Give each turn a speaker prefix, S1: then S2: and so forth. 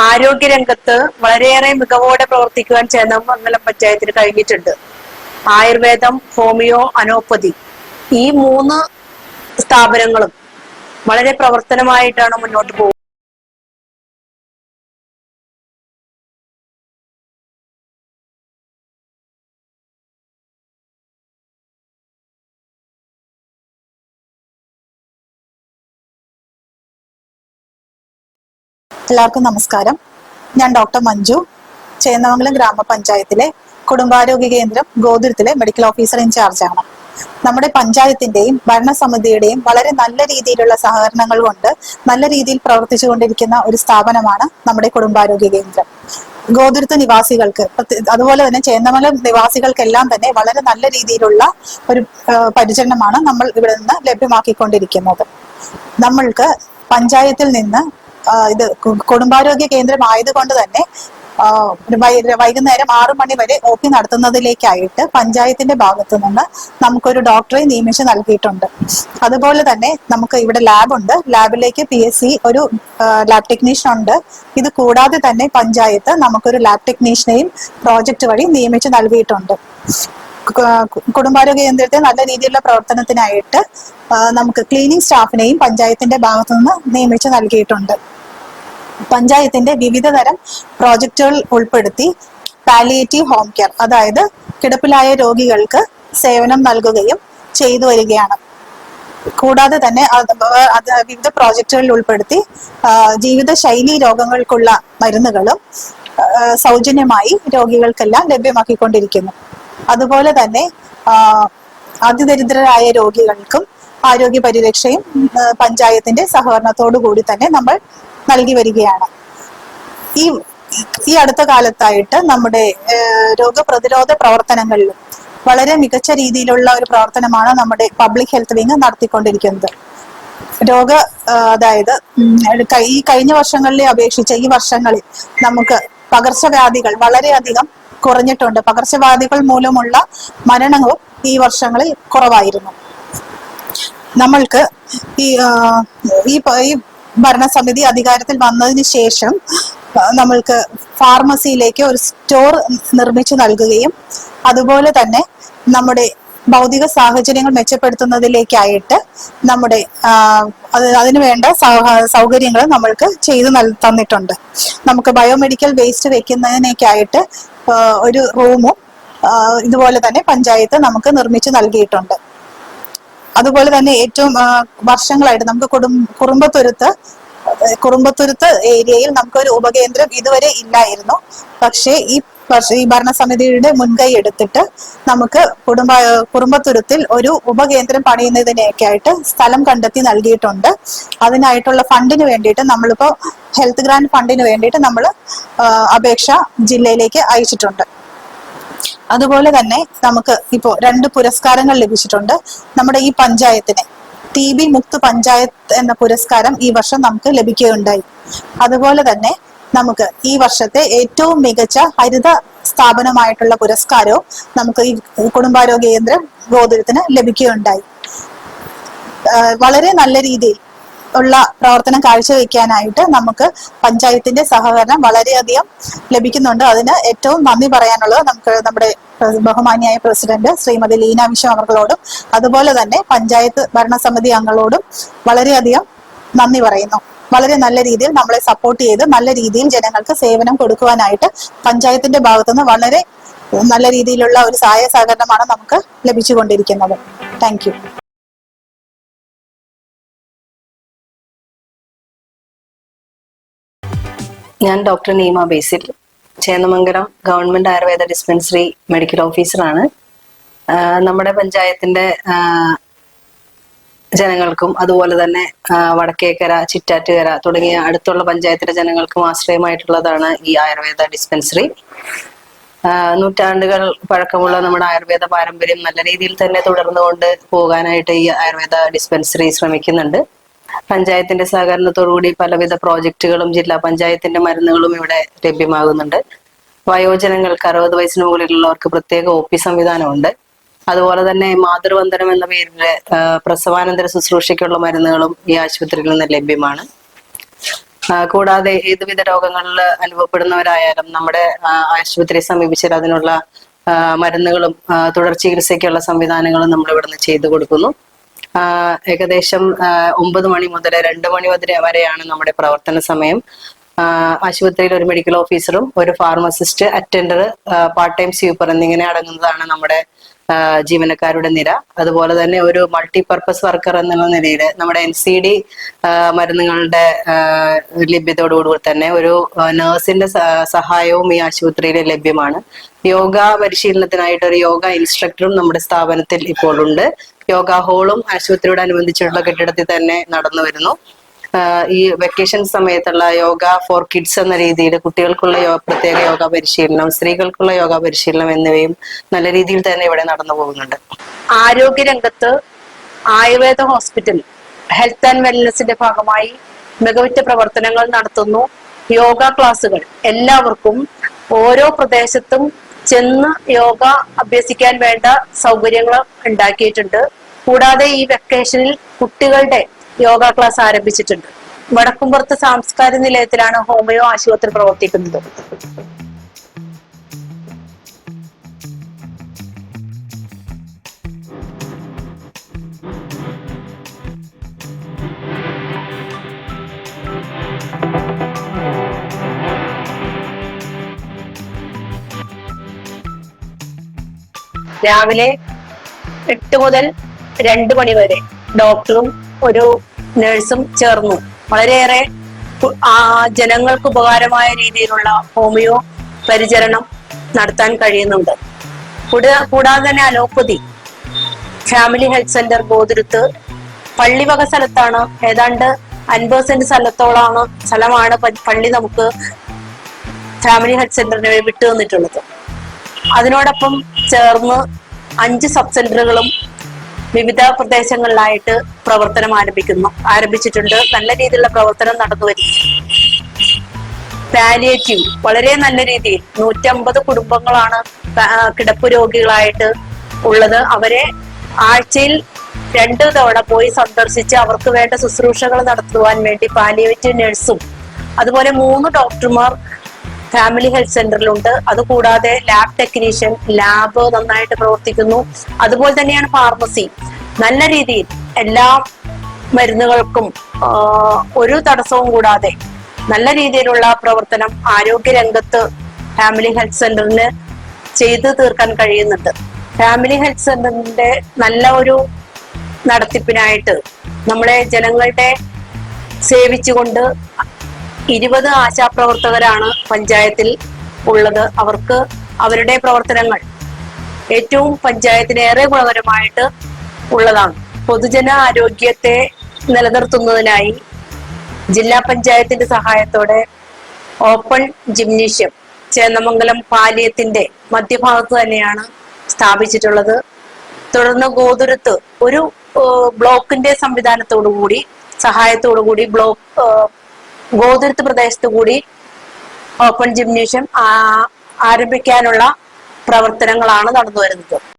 S1: ആരോഗ്യരംഗത്ത് വളരെയേറെ മികവോടെ പ്രവർത്തിക്കുവാൻ ചേന്നമംഗലം പഞ്ചായത്തിന് കഴിഞ്ഞിട്ടുണ്ട്. ആയുർവേദം ഹോമിയോ അനോപ്പതി ഈ മൂന്ന് സ്ഥാപനങ്ങളും വളരെ പ്രവർത്തനമായിട്ടാണ് മുന്നോട്ട് പോകുന്നത്
S2: എല്ലാവർക്കും നമസ്കാരം. ഞാൻ ഡോക്ടർ മഞ്ജു ചേന്നമംഗലം ഗ്രാമപഞ്ചായത്തിലെ കുടുംബാരോഗ്യ കേന്ദ്രം ഗോതിരത്തിലെ മെഡിക്കൽ ഓഫീസർ ഇൻചാർജാണ് നമ്മുടെ പഞ്ചായത്തിന്റെയും ഭരണസമിതിയുടെയും വളരെ നല്ല രീതിയിലുള്ള സഹകരണങ്ങൾ കൊണ്ട് നല്ല രീതിയിൽ പ്രവർത്തിച്ചു കൊണ്ടിരിക്കുന്ന ഒരു സ്ഥാപനമാണ് നമ്മുടെ കുടുംബാരോഗ്യ കേന്ദ്രം. ഗോതിരത്ത് നിവാസികൾക്ക് അതുപോലെ തന്നെ ചേന്നമംഗലം നിവാസികൾക്കെല്ലാം തന്നെ വളരെ നല്ല രീതിയിലുള്ള ഒരു പരിചരണമാണ് നമ്മൾ ഇവിടെ നിന്ന് ലഭ്യമാക്കിക്കൊണ്ടിരിക്കുന്നത്. നമ്മൾക്ക് പഞ്ചായത്തിൽ നിന്ന് ഇത് കുടുംബാരോഗ്യ കേന്ദ്രം ആയതുകൊണ്ട് തന്നെ വൈകുന്നേരം ആറു മണി വരെ ഒ പി നടത്തുന്നതിലേക്കായിട്ട് പഞ്ചായത്തിന്റെ ഭാഗത്തു നിന്ന് നമുക്കൊരു ഡോക്ടറെ നിയമിച്ച് നൽകിയിട്ടുണ്ട്. അതുപോലെ തന്നെ നമുക്ക് ഇവിടെ ലാബുണ്ട് ലാബിലേക്ക് പി എസ് സി ഒരു ലാബ് ടെക്നീഷ്യൻ ഉണ്ട്. ഇത് കൂടാതെ തന്നെ പഞ്ചായത്ത് നമുക്കൊരു ലാബ് ടെക്നീഷ്യനെയും പ്രോജക്റ്റ് വഴി നിയമിച്ച് നൽകിയിട്ടുണ്ട്. കുടുംബാരോഗ്യ കേന്ദ്രത്തെ നല്ല രീതിയിലുള്ള പ്രവർത്തനത്തിനായിട്ട് നമുക്ക് ക്ലീനിങ് സ്റ്റാഫിനെയും പഞ്ചായത്തിന്റെ ഭാഗത്തു നിന്ന് നിയമിച്ച് നൽകിയിട്ടുണ്ട്. പഞ്ചായത്തിന്റെ വിവിധ തരം പ്രോജക്റ്റുകൾ ഉൾപ്പെടുത്തി പാലിയേറ്റീവ് ഹോം കെയർ അതായത് കിടപ്പിലായ രോഗികൾക്ക് സേവനം നൽകുകയും ചെയ്തു വരികയാണ്. കൂടാതെ തന്നെ അത് വിവിധ പ്രോജക്റ്റുകളിൽ ഉൾപ്പെടുത്തി ജീവിതശൈലി രോഗങ്ങൾക്കുള്ള മരുന്നുകളും സൗജന്യമായി രോഗികൾക്കെല്ലാം ലഭ്യമാക്കിക്കൊണ്ടിരിക്കുന്നു. അതുപോലെ തന്നെ അതിദരിദ്രരായ രോഗികൾക്കും ആരോഗ്യ പരിരക്ഷയും പഞ്ചായത്തിന്റെ സഹകരണത്തോടു കൂടി തന്നെ നമ്മൾ നൽകി വരികയാണ്. ഈ ഈ അടുത്ത കാലത്തായിട്ട് നമ്മുടെ രോഗപ്രതിരോധ പ്രവർത്തനങ്ങളിലും വളരെ മികച്ച രീതിയിലുള്ള ഒരു പ്രവർത്തനമാണ് നമ്മുടെ പബ്ലിക് ഹെൽത്ത് വിങ് നടത്തിക്കൊണ്ടിരിക്കുന്നത്. രോഗ അതായത് ഈ കഴിഞ്ഞ വർഷങ്ങളിലെ അപേക്ഷിച്ച് ഈ വർഷങ്ങളിൽ നമുക്ക് പകർച്ചവ്യാധികൾ വളരെയധികം കുറഞ്ഞിട്ടുണ്ട്. പകർച്ചവ്യാധികൾ മൂലമുള്ള മരണങ്ങളും ഈ വർഷങ്ങളിൽ കുറവായിരുന്നു. നമ്മൾക്ക് ഈ ഈ ഭരണസമിതി അധികാരത്തിൽ വന്നതിന് ശേഷം നമ്മൾക്ക് ഫാർമസിയിലേക്ക് ഒരു സ്റ്റോർ നിർമ്മിച്ചു നൽകുകയും അതുപോലെ തന്നെ നമ്മുടെ ഭൗതിക സാഹചര്യങ്ങൾ മെച്ചപ്പെടുത്തുന്നതിലേക്കായിട്ട് നമ്മുടെ അതിനു വേണ്ട സൗകര്യങ്ങൾ നമ്മൾക്ക് ചെയ്തു തന്നിട്ടുണ്ട്. നമുക്ക് ബയോമെഡിക്കൽ വേസ്റ്റ് വെക്കുന്നതിനേക്കായിട്ട് ഒരു റൂമും ഇതുപോലെ തന്നെ പഞ്ചായത്ത് നമുക്ക് നിർമ്മിച്ചു നൽകിയിട്ടുണ്ട്. അതുപോലെ തന്നെ ഏറ്റവും വർഷങ്ങളായിട്ട് നമുക്ക് കുടും കുറുമ്പത്തുരുത്ത് കുറുമ്പത്തുരുത്ത് ഏരിയയിൽ നമുക്കൊരു ഉപകേന്ദ്രം ഇതുവരെ ഇല്ലായിരുന്നു. പക്ഷേ ഈ ഈ ഭരണസമിതിയുടെ മുൻകൈ എടുത്തിട്ട് നമുക്ക് കുടുംബ കുറുമ്പത്തുരുത്തിൽ ഒരു ഉപകേന്ദ്രം പണിയുന്നതിനെയൊക്കെ ആയിട്ട് സ്ഥലം കണ്ടെത്തി നൽകിയിട്ടുണ്ട്. അതിനായിട്ടുള്ള ഫണ്ടിന് വേണ്ടിയിട്ട് നമ്മളിപ്പോ ഹെൽത്ത് ഗ്രാൻഡ് ഫണ്ടിന് വേണ്ടിയിട്ട് നമ്മൾ അപേക്ഷ ജില്ലയിലേക്ക് അയച്ചിട്ടുണ്ട്. അതുപോലെ തന്നെ നമുക്ക് ഇപ്പോ രണ്ട് പുരസ്കാരങ്ങൾ ലഭിച്ചിട്ടുണ്ട്. നമ്മുടെ ഈ പഞ്ചായത്തിന്. ടി ബി മുക്ത് പഞ്ചായത്ത് എന്ന പുരസ്കാരം ഈ വർഷം നമുക്ക് ലഭിക്കുകയുണ്ടായി. അതുപോലെ തന്നെ നമുക്ക് ഈ വർഷത്തെ ഏറ്റവും മികച്ച ഹരിത സ്ഥാപനമായിട്ടുള്ള പുരസ്കാരവും നമുക്ക് ഈ കുടുംബാരോഗ്യ കേന്ദ്രം ഗോകുലത്തിന് ലഭിക്കുകയുണ്ടായി. വളരെ നല്ല രീതിയിൽ ഉള്ള പ്രവർത്തനം കാഴ്ചവെക്കാനായിട്ട് നമുക്ക് പഞ്ചായത്തിന്റെ സഹകരണം വളരെയധികം ലഭിക്കുന്നുണ്ട്. അതിന് ഏറ്റവും നന്ദി പറയാനുള്ളത് നമുക്ക് നമ്മുടെ ബഹുമാനിയായ പ്രസിഡന്റ് ശ്രീമതി ലീന വിശ്വം അവർകളോടും അതുപോലെ തന്നെ പഞ്ചായത്ത് ഭരണസമിതി അംഗങ്ങളോടും വളരെയധികം നന്ദി പറയുന്നു. വളരെ നല്ല രീതിയിൽ നമ്മളെ സപ്പോർട്ട് ചെയ്ത് നല്ല രീതിയിൽ ജനങ്ങൾക്ക് സേവനം കൊടുക്കുവാനായിട്ട് പഞ്ചായത്തിന്റെ ഭാഗത്തുനിന്ന് വളരെ നല്ല രീതിയിലുള്ള ഒരു സഹായ സഹകരണമാണ് നമുക്ക് ലഭിച്ചുകൊണ്ടിരിക്കുന്നത്. താങ്ക്
S3: ഞാൻ doctor Neema Basil Chennamangalam government Ayurveda dispensary medical ഓഫീസറാണ്. നമ്മുടെ പഞ്ചായത്തിന്റെ ജനങ്ങൾക്കും അതുപോലെ തന്നെ വടക്കേക്കര ചിറ്റാറ്റുകര തുടങ്ങിയ അടുത്തുള്ള പഞ്ചായത്തിലെ ജനങ്ങൾക്കും ആശ്രയമായിട്ടുള്ളതാണ് ഈ ആയുർവേദ ഡിസ്പെൻസറി. നൂറ്റാണ്ടുകൾ പഴക്കമുള്ള നമ്മുടെ ആയുർവേദ പാരമ്പര്യം നല്ല രീതിയിൽ തന്നെ തുടർന്നുകൊണ്ട് പോകാനായിട്ട് ഈ ആയുർവേദ ഡിസ്പെൻസറി ശ്രമിക്കുന്നുണ്ട്. പഞ്ചായത്തിന്റെ സഹകരണത്തോടുകൂടി പലവിധ പ്രോജക്റ്റുകളും ജില്ലാ പഞ്ചായത്തിന്റെ മരുന്നുകളും ഇവിടെ ലഭ്യമാകുന്നുണ്ട്. വയോജനങ്ങൾക്ക് അറുപത് വയസ്സിന് മുകളിലുള്ളവർക്ക് പ്രത്യേക ഒ പി സംവിധാനമുണ്ട്. അതുപോലെ തന്നെ മാതൃവന്ദനം എന്ന പേരിൽ പ്രസവാനന്തര ശുശ്രൂഷയ്ക്കുള്ള മരുന്നുകളും ഈ ആശുപത്രിയിൽ നിന്ന് ലഭ്യമാണ്. കൂടാതെ ഏതുവിധ രോഗങ്ങളിൽ അനുഭവപ്പെടുന്നവരായാലും നമ്മുടെ ആശുപത്രിയെ സമീപിച്ചാൽ അതിനുള്ള മരുന്നുകളും തുടർ ചികിത്സയ്ക്കുള്ള സംവിധാനങ്ങളും നമ്മൾ ഇവിടുന്ന് ചെയ്തു കൊടുക്കുന്നു. ഏകദേശം ഒമ്പത് മണി മുതൽ രണ്ട് മണി മുതൽ വരെയാണ് നമ്മുടെ പ്രവർത്തന സമയം. ആശുപത്രിയിൽ ഒരു മെഡിക്കൽ ഓഫീസറും ഒരു pharmacist attender part time sweeper എന്നിങ്ങനെ അടങ്ങുന്നതാണ് നമ്മുടെ ജീവനക്കാരുടെ നിര. അതുപോലെ തന്നെ ഒരു മൾട്ടിപർപ്പസ് വർക്കർ എന്നുള്ള നിലയിൽ നമ്മുടെ എൻ സി ഡി മരുന്നുകളുടെ ലഭ്യതയോടുകൂടി തന്നെ ഒരു നഴ്സിന്റെ സഹായവും ഈ ആശുപത്രിയിൽ ലഭ്യമാണ്. യോഗ പരിശീലനത്തിനായിട്ട് ഒരു യോഗ ഇൻസ്ട്രക്ടറും നമ്മുടെ സ്ഥാപനത്തിൽ ഇപ്പോൾ ഉണ്ട് യോഗ ഹോളും ആശുപത്രിയോട് അനുബന്ധിച്ചുള്ള കെട്ടിടത്തിൽ തന്നെ നടന്നു വരുന്നു. ഈ വെക്കേഷൻ സമയത്തുള്ള യോഗ ഫോർ കിഡ്സ് എന്ന രീതിയിൽ കുട്ടികൾക്കുള്ള പ്രത്യേക യോഗ പരിശീലനം സ്ത്രീകൾക്കുള്ള യോഗ പരിശീലനം എന്നിവയും നല്ല രീതിയിൽ തന്നെ ഇവിടെ നടന്നു പോകുന്നുണ്ട്.
S1: ആരോഗ്യരംഗത്ത് ആയുർവേദ ഹോസ്പിറ്റൽ ഹെൽത്ത് ആൻഡ് വെൽനസിന്റെ ഭാഗമായി മികവുറ്റ പ്രവർത്തനങ്ങൾ നടത്തുന്നു. യോഗ ക്ലാസുകൾ എല്ലാവർക്കും ഓരോ പ്രദേശത്തും ചെന്ന് യോഗ അഭ്യസിക്കാൻ വേണ്ട സൗകര്യങ്ങൾ ഉണ്ടാക്കിയിട്ടുണ്ട്. കൂടാതെ ഈ വെക്കേഷനിൽ കുട്ടികളുടെ യോഗ ക്ലാസ് ആരംഭിച്ചിട്ടുണ്ട്. വടക്കുംപുറത്ത് സാംസ്കാരിക നിലയത്തിലാണ് ഹോമിയോ ആശുപത്രി പ്രവർത്തിക്കുന്നത്. രാവിലെ എട്ട് മുതൽ രണ്ട് മണി വരെ ഡോക്ടറും ഒരു നഴ്സും ചേർന്നു. വളരെയേറെ ജനങ്ങൾക്ക് ഉപകാരമായ രീതിയിലുള്ള ഹോമിയോ പരിചരണം നടത്താൻ കഴിയുന്നുണ്ട്. കൂടാ- കൂടാതെ തന്നെ allopathy family health center Gothuruth പള്ളിവക സ്ഥലത്താണ് ഏതാണ്ട് അൻപത് സെന്റ് സ്ഥലത്തോളാണ് സ്ഥലമാണ് പള്ളി നമുക്ക് ഫാമിലി ഹെൽത്ത് സെന്ററിന് വിട്ടു തന്നിട്ടുള്ളത്. അതിനോടൊപ്പം ചേർന്ന് അഞ്ച് സബ് സെന്ററുകളും വിവിധ പ്രദേശങ്ങളിലായിട്ട് പ്രവർത്തനം ആരംഭിക്കുന്നു. ആരംഭിച്ചിട്ടുണ്ട്. നല്ല രീതിയിലുള്ള പ്രവർത്തനം നടന്നു വരുന്നു. പാലിയേറ്റീവ് വളരെ നല്ല രീതിയിൽ നൂറ്റമ്പത് കുടുംബങ്ങളാണ് കിടപ്പ് രോഗികളായിട്ട് ഉള്ളത്. അവരെ ആഴ്ചയിൽ രണ്ടു തവണ പോയി സന്ദർശിച്ച് അവർക്ക് വേണ്ട ശുശ്രൂഷകൾ നടത്തുവാൻ വേണ്ടി പാലിയേറ്റീവ് നഴ്സും അതുപോലെ മൂന്ന് ഡോക്ടർമാർ ഫാമിലി ഹെൽത്ത് സെന്ററിലുണ്ട് അതുകൂടാതെ ലാബ് ടെക്നീഷ്യൻ ലാബ് നന്നായിട്ട് പ്രവർത്തിക്കുന്നു. അതുപോലെ തന്നെയാണ് ഫാർമസി നല്ല രീതിയിൽ എല്ലാ മരുന്നുകൾക്കും ഒരു തടസ്സവും കൂടാതെ നല്ല രീതിയിലുള്ള പ്രവർത്തനം ആരോഗ്യ രംഗത്ത് ഫാമിലി ഹെൽത്ത് സെന്ററിന് ചെയ്തു തീർക്കാൻ കഴിയുന്നുണ്ട്. ഫാമിലി ഹെൽത്ത് സെന്ററിന്റെ നല്ല ഒരു നടത്തിപ്പിനായിട്ട് നമ്മളെ ജനങ്ങളുടെ സേവിച്ചുകൊണ്ട് ഇരുപത് ആശാപ്രവർത്തകരാണ് പഞ്ചായത്തിൽ ഉള്ളത്. അവർക്ക് അവരുടെ പ്രവർത്തനങ്ങൾ ഏറ്റവും പഞ്ചായത്തിന് ഏറെ ഗുണകരമായിട്ട് ഉള്ളതാണ്. പൊതുജന ആരോഗ്യത്തെ നിലനിർത്തുന്നതിനായി ജില്ലാ പഞ്ചായത്തിന്റെ സഹായത്തോടെ ഓപ്പൺ ജിംനേഷ്യം ചേന്നമംഗലം പാലിയത്തിന്റെ മധ്യഭാഗത്ത് തന്നെയാണ് സ്ഥാപിച്ചിട്ടുള്ളത്. തുടർന്ന് ഗോതുരത്ത് ഒരു ബ്ലോക്കിന്റെ സംവിധാനത്തോടു കൂടി സഹായത്തോടു കൂടി ബ്ലോക്ക് ഗോതുരത്ത് പ്രദേശത്ത് കൂടി ഓപ്പൺ ജിംനേഷ്യം ആരംഭിക്കാനുള്ള പ്രവർത്തനങ്ങളാണ് നടന്നു വരുന്നത്